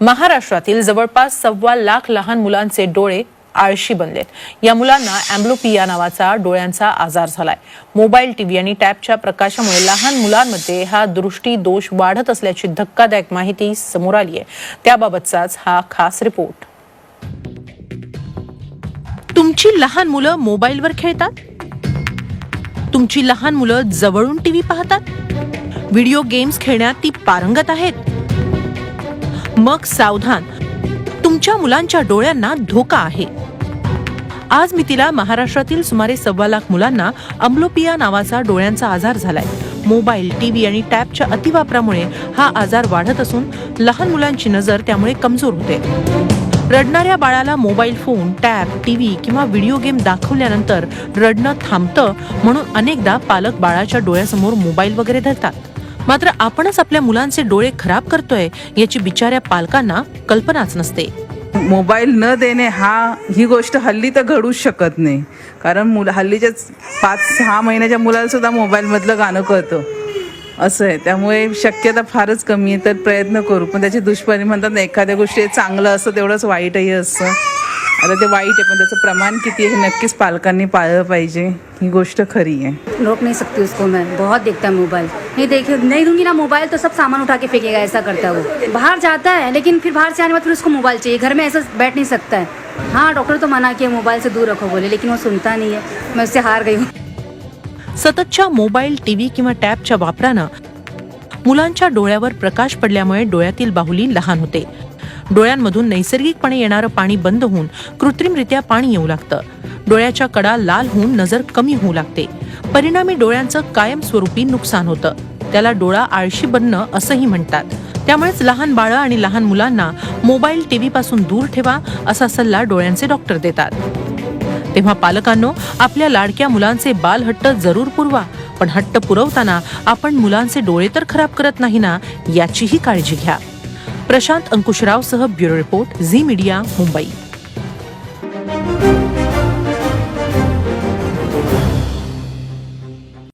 महाराष्ट्रातील जवळपास सव्वा लाख लहान मुलांचे डोळे आळशी बनलेत. या मुलांना अँब्लोपिया नावाचा डोळ्यांचा आजार झालाय. मोबाईल टीव्ही आणि टॅबच्या प्रकाशामुळे लहान मुलांमध्ये हा दृष्टी दोष वाढत असल्याची धक्कादायक माहिती समोर आली आहे. त्याबाबतचाच हा खास रिपोर्ट. तुमची लहान मुलं मोबाईलवर खेळतात? तुमची लहान मुलं जवळून टीव्ही पाहतात? व्हिडिओ गेम्स खेळण्यात ती पारंगत आहेत? मग सावधान. तुमच्या मुलांच्या डोळ्यांना धोका आहे. आज मी तिला महाराष्ट्रातील सुमारे सव्वा लाख मुलांना अम्लोपिया नावाचा डोळ्यांचा आजार झालाय. मोबाईल टीव्ही आणि टॅबच्या अतिवापरामुळे हा आजार वाढत असून लहान मुलांची नजर त्यामुळे कमजोर होते. रडणाऱ्या बाळाला मोबाईल फोन टॅब टीव्ही किंवा व्हिडिओ गेम दाखवल्यानंतर रडणं थांबतं म्हणून अनेकदा पालक बाळाच्या डोळ्यासमोर मोबाईल वगैरे धरतात. मात्र आपणच आपल्या मुलांचे डोळे खराब करतोय याची बिचाऱ्या पालकांना कल्पनाच नसते. मोबाईल न देणे हा ही गोष्ट हल्ली तर घडूच शकत नाही. कारण मुलं हल्लीच्या पाच सहा महिन्याच्या मुलाला सुद्धा मोबाईलमधलं गाणं कळतं. असं आहे. त्यामुळे शक्यता फारच कमी आहे. तर प्रयत्न करू. पण त्याचे दुष्परिणाम म्हणतात ना एखाद्या गोष्टी चांगलं असतं तेवढंच वाईटही असतं. आता ते वाईट आहे पण त्याचं प्रमाण किती आहे हे नक्कीच पालकांनी पाळलं पाहिजे. ही गोष्ट खरी आहे. रोक नहीं सकती उसको मैं. बहुत देखता मोबाइल नहीं देखिए नहीं दूंगी ना मोबाइल तो सब सामान उठा के फेंकेगा ऐसा करता है वो। बाहर जाता है लेकिन फिर बाहर से आने बाद फिर उसको मोबाइल चाहिए। घर में ऐसा बैठ नहीं सकता है। हाँ डॉक्टर तो मना किया मोबाइल से दूर रखो बोले लेकिन वो सुनता नहीं है। मैं उससे हार गई हूँ। सततच्या मोबाईल टीव्ही किंवा टॅबच्या वापरानं मुलांच्या डोळ्यावर प्रकाश पडल्यामुळे डोळ्यातील बाहुली लहान होते. डोळ्यांमधून नैसर्गिकपणे येणारं पाणी बंद होऊन कृत्रिमरित्या पाणी येऊ लागतं. डोळ्याच्या कडा लाल होऊन नजर कमी होऊ लागते. परिणामी डोळ्यांचं कायमस्वरूपी नुकसान होतं. त्याला डोळा आळशी बनणं असंही म्हणतात. त्यामुळेच लहान बाळं आणि लहान मुलांना मोबाईल टीव्ही पासून दूर ठेवा असा सल्ला डोळ्यांचे डॉक्टर देतात. तेव्हा पालकांनो आपल्या लाडक्या मुलांचे बालहट्ट जरूर पुरवा पण हट्ट पुरवताना आपण मुलांचे डोळे तर खराब करत नाही ना याचीही काळजी घ्या. Prashant अंकुशरावसह bureau report Zee media Mumbai.